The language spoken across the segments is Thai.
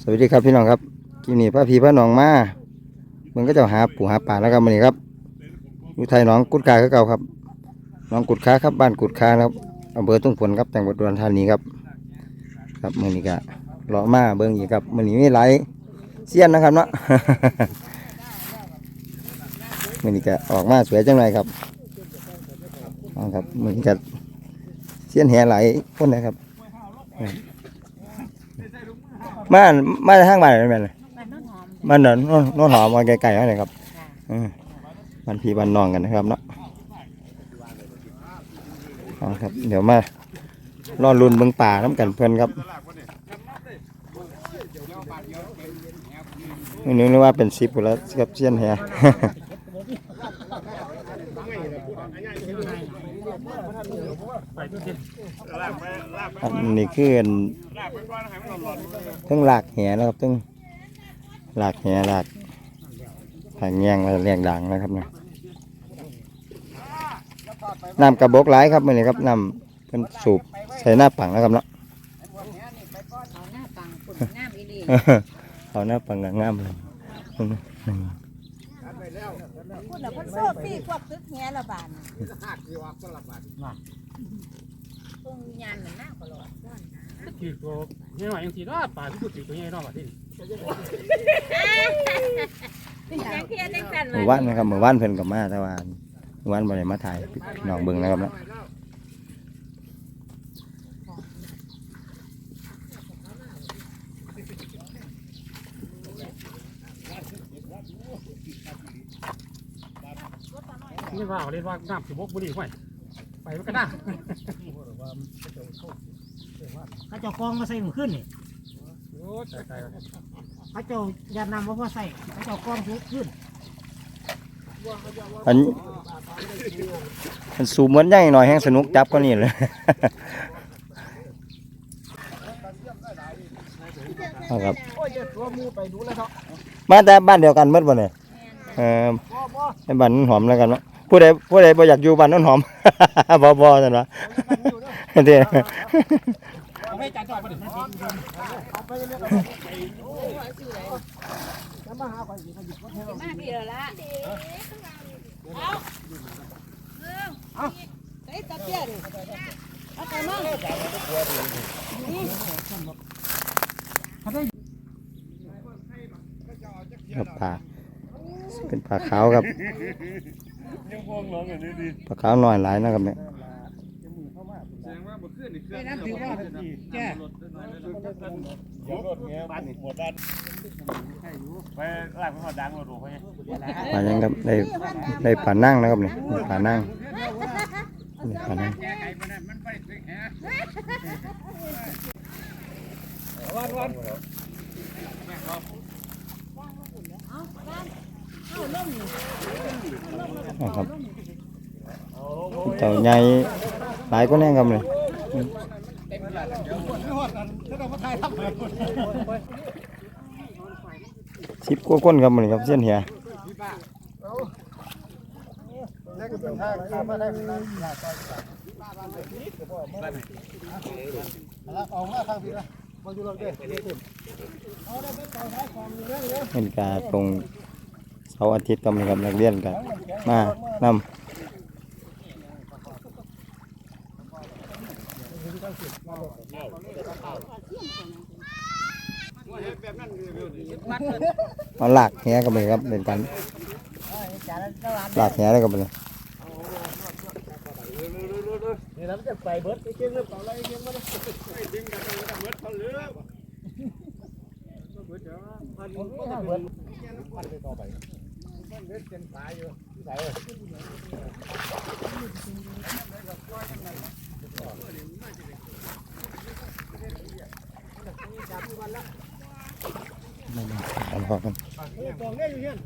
สวัสดีครับพี่น้องครับกินนี่พระพีพระน้องมามึงก็จะหาปูหาป่าแล้วครับมันนี้ครับอยู่ไทยน้องกุดกาเก่าครับน้องกุดค้าครับบ้านกุดค้าครับอำเภอตุ้งฝนครับจังหวัดอุดรธานีครับ ครับมือนี้ก็เลาะมาเบิ่งอีกครับมือนี้มีหลเสี้ยนนะครับเนาะมือนี้ก็ออกมาสวยจังเลยครับครับมือนี้ก็เสี้ยนแห่หลายคนนะครับ มามาทางบ้านอะไรแม่นเลยมันน้ำหอมบ้านนนนนนหอมมาไกลๆนั่นเลยครับอืมบ้านพี่บ้านน้องกันนะครับเนาะเอาครับ เดี๋ยวมารอรุ่นเบิ่งป่าน้ำกันเพื่อนครับนี่นึกว่าเป็นซิปแล้วกับเสี้ยนแฮ อันนี้คืออันทั้งหลากแหนะครับทั้งหลากแหหลากหางแยงและเรียงด่างนะครับเนี่ยน้ำกระบอกหลายครับมื่อนี้ครับน้ำเป็นสูบใส่หน้าปังนะครับเนาะเอาหน้าปังปุ่นหน้าอีหลีเอาหน้าปังกับงามเลยอืม คุณน่ะเพิ่นโซ่พี่พวกตึกแหละบาดน่ะตรงวิญญาณมันน่าก็รอดถือตัวใหญ่หน่อยยังสีรอดป่าที่พูดถือตัวใหญ่รอดป่ะที่ยังเพียจังซั่นหมู่บ้านนะครับหมู่บ้านเพิ่นกับมาแต่ว่าหมู่บ้านบ่ได้มาถ่ายพี่น้องเบิ่งนะครับเนาะ นี่ว่าเรียกว่าน้ำสิบกบุรีห้วยไปมันก็ได้เขาเจ้ากองมาใส่หมูขึ้นนี่โอ้ใจใจเขาเจ้าอย่านำมาพ่อใส่เขาเจ้ากองทุกขึ้นอันมันสูบเหมือนใหญ่หน่อยแห้งสนุกจับก็นี่เลย เอาครับ โอ้ยตัวมูไปดูแล้วเนาะมาแต่บ้านเดียวกันหมดบ่เนี่ยเออไอ้บ้านน้นหอมแล้วกันเนาะ ผู้ใดผู้ใดบ่อยากอยู่บ้านน้นหอม บ่บ่ซั่นวะเด้อเอาให้จานจอดไปดิจะมาหาข่อยสิเขาหยิบรถให้เรามาพี่ละเอาเอาไอ้ตะเกียดิเอาไปมั่งครับปลาเป็นปลาขาวครับ ปลาขาวน้อยหลายนะครับเนี่ยไม่น้ำถือว่าแก่ไปลากไปหอดดังรถหลวงไปปลายังครับได้ได้ปลานั่งนะครับเนี่ยปลานั่งนี่ปลานั่ง อ๋อครับเต่าใหญ่หลายก็แน่ครับเลยสิบกว่าคนครับมันครับเส้นเหียอเป็นกาตรงาร์อาทิตย์ก็มีครับนักเรียนกันมานำเอาหลากแหกันไปครับเป็นการหลากแหได้กันไปเลยนี่เราจะไปเบิร์ดไปเก่งหรือเปล่าอะไรเก่งมาเลยเบิร์ดเอาพอกันกอไป งได้อยู่เฮียน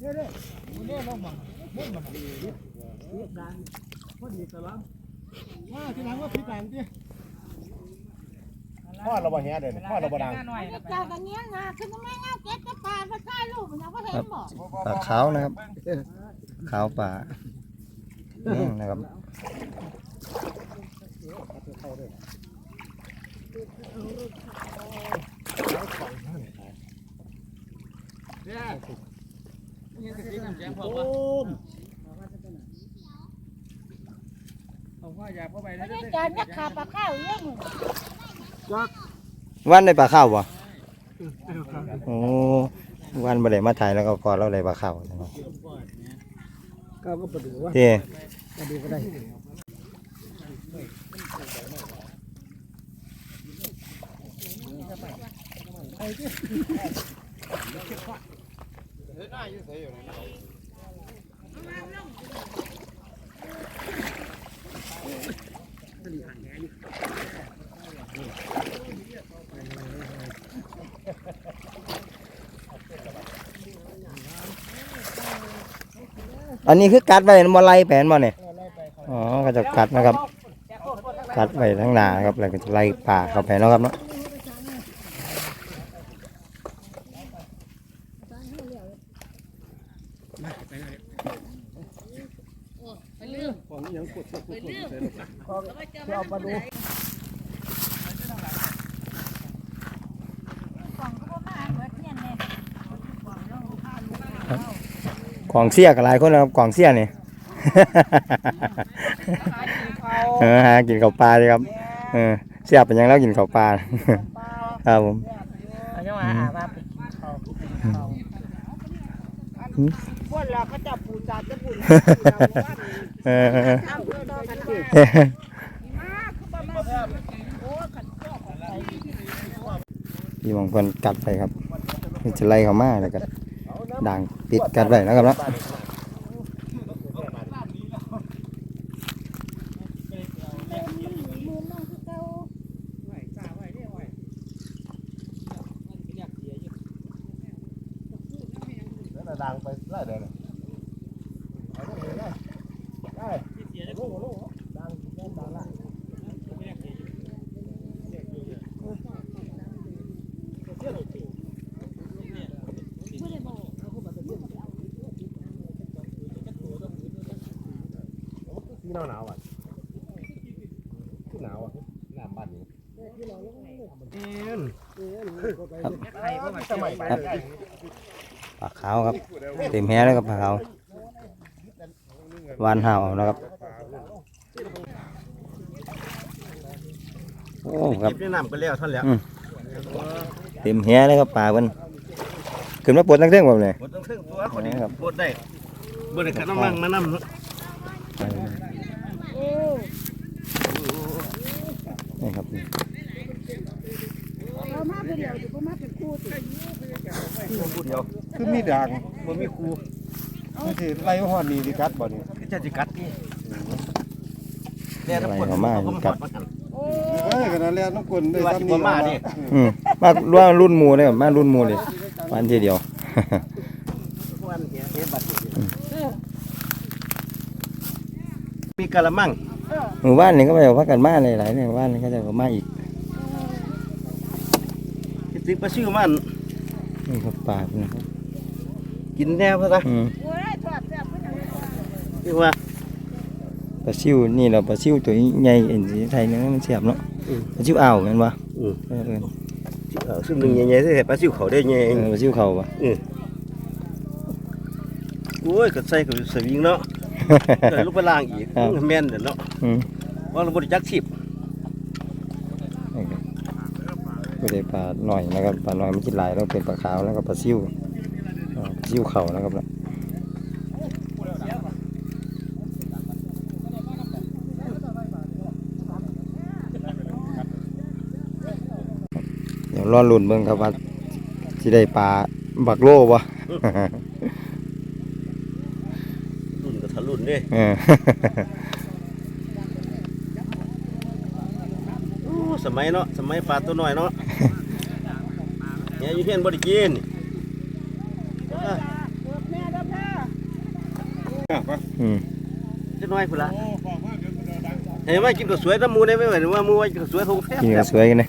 เนี่ยเนี่ยเนี่ยลงมามุ่งมาเรียบดังพอดีสลังว่าทีหลังว่าพี่แต่งดิ พ่อเราบ่แห่เด่นพ่อเราบ่ดังเจ้ากันเงี้ยนะคือแม่งาเก็บจะปลาไปใต้ลูกมันเอาไปเห็นบ่ปลาขาวนะครับขาวป่านี่นะครับโอ้มเอาว่าอยากเข้าไปแล้วไม่ได้จานนักขาปลาข้าวเยอะมึง วันได้ปลาข้าวบ่โอ้วันบ่ได้มาถ่ายแล้วก็กอดเราได้ปลาข้าวนะครับก็ก็ประดูว่าเด้ประดูก็ได้ อันนี้คือกัดไว้บ่ไล่แผนบ่เนี่ยอ๋อก็จะกัดนะครับ กัดไว้ทั้งหน้าครับแล้วก็จะไล่ปลาเข้าไปเนาะครับเนาะของยังกดกดกดเอาปลาดูของก็มาเบิดเนี่ยเนี่ย กองเสียกับหลายคนนะครับกองเสียนี่เออหากินข้าวปลาเลยครับเออเสียบเป็นหยังแล้วกินข้าวปลาครับผมเอาจังหวะอาว่าไปกินข้าวกินข้าวพวกเราก็จะปูจาจะปูเออเออเอาเพื่อต่อกันเออมาคือประมาณโอ้ขันข้อของใครพี่มองเพิ่นกัดไปครับมันจะไล่เข้ามาแล้วก็ด่าง ปิดกันไว้นะครับเนาะ แล้วดังไปไล่เด้อเลยได้ลงลงดังดังดังละ ที่หนาวหนาวอะที่หนาวอะหนาวบ้านนี้เอ็นสมัยไปได้ปลาขาวครับ เต็มแฮแล้วครับปลาขาววานห่าวเอานะครับโอ้ครับเก็บในน้ำไปแล้วท่านแล้วเต็มแฮเลยครับปลาเพิ่นขึ้นมาปวดตั้งเท่งแบบนี้บดต้องถึงตัวคนนี้ครับบดได้บดได้ขันน้ำมันมานำเนาะ นี่ครับ เรามาเดียวอยู่ก็มาเป็นคู่ติ คือมีด่างมันมีครูนี่สิไล่หอดนี่ดิกัดบ่นี่คือจะจิกัดนี่เนี่ยทั้งหมดอะไรของมาเขากัดมากันเอ้ยขนาดแล้วน้องกลได้ซ้ำนี่ว่าสิบ่มาดิอืมมาร่วมรุ่นหมูเลยครับมารุ่นหมูเลยวันทีเดียว วันเหี้ยเฮ็ดบัตรมีกะละมังหมู่บ้านนี่ก็ไปเอาพักกันมาหลายๆเนี่ยหมู่บ้านนี่ก็จะเอามาอีกคิดถึงปลาซิวมันนี่ครับปลาเพิ่นนะครับ กินแน่พะซะอืมโอ้ยทอดแซ่บเพิ่นเอาเรียกว่าปลาซิวนี่เราปลาซิวตัวใหญ่เอ็นสีไทยเนี่ยมันเสียบเนาะปลาซิวอ่าวแม่นบ่อืมเออเออเออซึ่งหนึ่งใหญ่ๆสิเฮ็ดปลาซิวเขาได้ใหญ่เออปลาซิวเขาบ่โอ้ยก็ใส่กับสวิงเนาะเกิดลูกไปล่างอีกแม่นเด้อเนาะอืมว่าเราบ่ได้จักสิบนี่ครับก็ได้ปลาหน่อยนะครับปลาหน่อยมันกินหลายแล้วเป็นปลาขาวแล้วก็ปลาซิวอ่าปลา ซิวเขานะครับนะเดี๋ยวรอลุ้นเบิ่งครับว่าสิได้ปลาบักโลบ่รุ่นก็ทะลุนเด้เออโอ้สมัยเนาะสมัยปลาตัวน้อยเนาะเนี่ยอยู่เฮียนบ่ได้กิน แม่เด้อพ่ ออืมจะน้อยพุ่นล่ะเห็นไหมกินก็สวยน้ำหมูได้ไหมหมายถึงว่าหมูไว้กินก็สวยทงแท้กินก็สวยกันเลย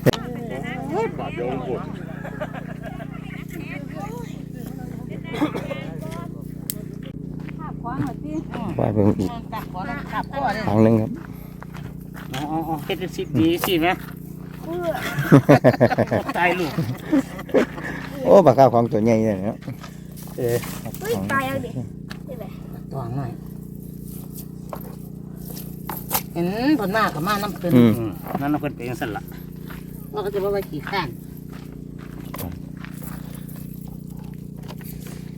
ขับขวางหน่อยสิว่าเพิ่งอีกขับขวางขับขวางครั้งหนึงครับเอาเอาเอาเฮ็ดเป็นสิบดีสิไหมตายลูกโอ้ปลาข้าวของตัวใหญ่เลยเนาะเออเฮ้ยตายแล้วดิตัวหน่อย เห็นผลมากกับมาน้ำเพิ่นอืมนั่นน้ำเพิ่นเป็นจังซั่นล่ะว่าก็จะบ่ไว้ขี้ข้าน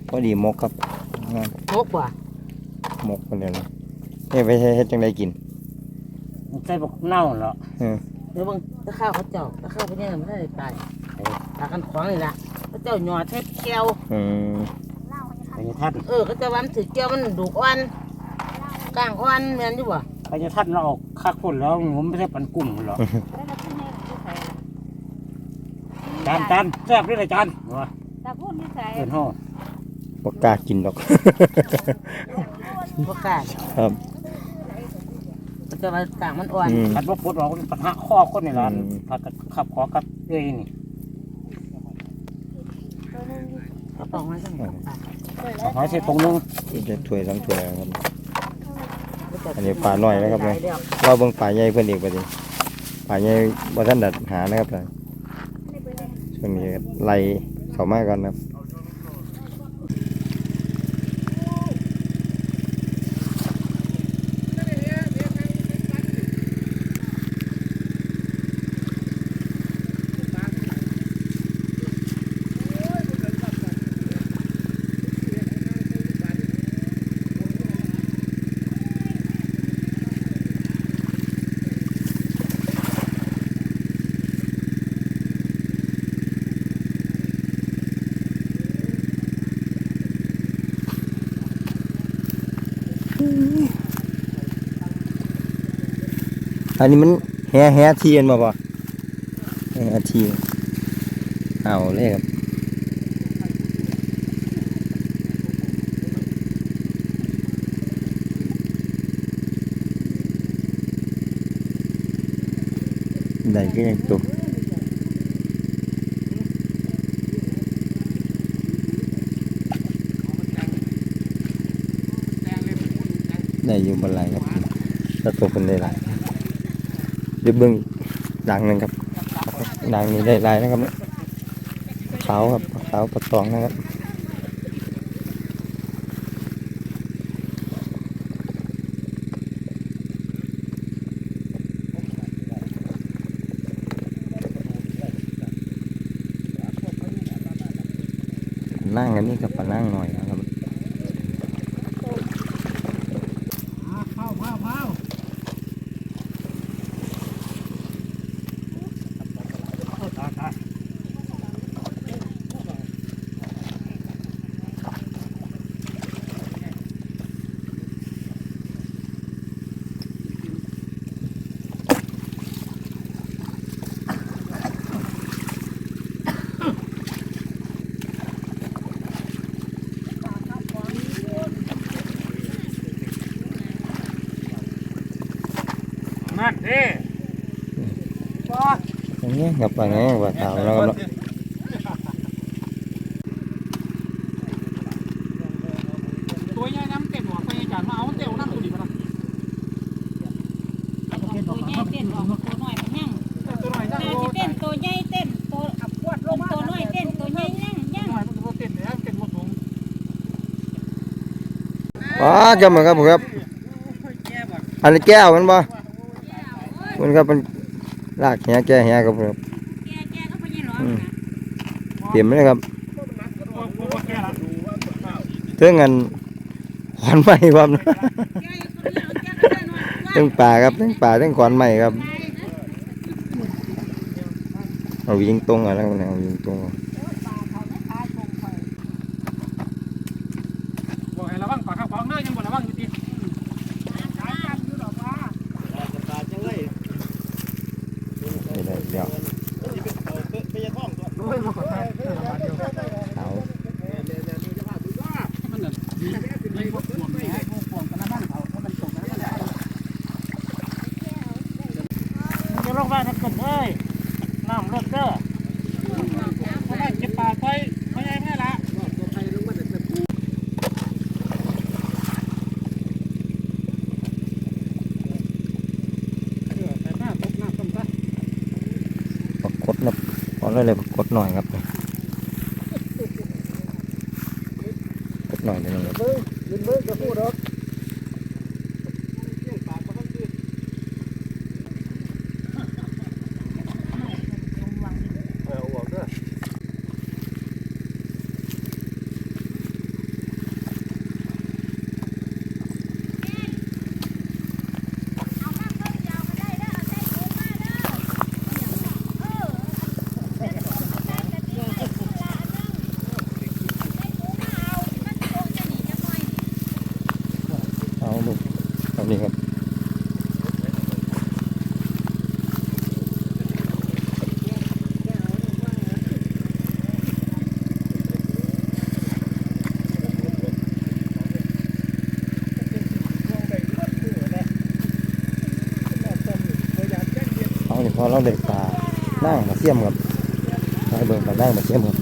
พอดีมกครับงามโมกว่า มกคนเดียวนะเฮ้ยไปเฮ็ดจังไดกินใส่บักเน่าเหรอเออเดี๋ยวเบิ่งตะข้าวเขาเจ้าตะข้าวเพิ่นยังไม่ได้ตายไอ้ตากันขวางนี่ล่ะเขาเจ้าหยอดเทปแก้วอืมไปทัดเออเขาเจะวันถือแก้วมันดุอ่อนกลางอ่อนแม่นอยู่บ่ ไปจะทัดเราออกคักพุ่นแล้วผมไม่ใช่ปันกุ้งหรอกจานจานแซ่บด้วยเลยจานว่าตาพูดนี่ใส่เอิ้นฮ้อบ่กล้ากินดอกบ่กล้าครับเขาเจะว่ากลางมันอ่อนอืมผัดบ่ปวดออกปัญหาข้อคนนี่ล่ะอืมผัดกับขับขอกับเอ้ยนี่กระป๋องไว้จังหอยใส่ตรงนึงจะถ้วยสองถ้วยครับ อันนี้ปลาน้อยนะครับเนี่ยเราเบิ่งป่าใหญ่เพื่อนอีกบัดนี้ป่าใหญ่บ่ท่านดัดหานะครับช่วงนี้ไล่เข้ามาก่อนนะครับ อันนี้มันแฮแฮเทียนมาบ่แฮเทียนเอาเลยครับได้ก็ยังตก ได้อยู่บนไหลครับถ้าตกเป็นได้หลายเดี๋ยวเบิ่งดังหนึงครับดังนี้ได้หลายนะครับเขาครับเขาปลาตองนะครับนั่งอันนี้กับปนั่งหน่อยนะครับ นั่นเด้บ่อันนี้กับปไงปลาขาวแล้วครับตัวใหญ่น้ำเต็มหัวไปจานมาเอาเต็มน้ำตัวนี้มาตัวใหญ่เต้นออกตัวน้อยมันยังตัวน่อยจ้าเต้นตัวใหญ่เต้นตัวลงตัวน้อยเต้นตัวใหญ่ยั่งยั่งอ๋อจำเหมือนครับผมครับอันนี้แก้วมันบ่ มันครับมันลากแหแก้แหครับผมครับแกแกก็พยายร้องนะเต็มเลยครับตัวแก่ละเรื่องเงินขอนไม้ครับแกคนเดียวแกก็ได้น้อยเรื่องป่าครับเรื่องป่าเรื่องขอนไม้ครับเอายิงตรงเอะไรนะเอายิงตรง บอกให้ระวังปากข้างฟองเด้อยังบ่ระวังอยู่ติ นี่เลยเดี๋ยวเอา มันน่ะไม่พวกพวงแหน่พวกพวงกันนะบ้านเขาเพราะมันตกนะมันได้จะลงบ้านทักคนเอ้ยน้ำรถเด้อเพราะว่าเก็บปลาไว้ไม่ใช่แม่ละเออแต่หน้าตก นั บพอแล้เลยกดหน่อยครับกดหน่อยเดี๋ยวนึงครับ เบิ้งยืนเบิ้งจะพูดหรอกปากมันคือ เออเอาออกเด้อ เอาลูกเอานี่ครับ เอนเราเด็กปลานั่งมาเสียมครับให้เบิ่งปลานั่งมาเสียมครับ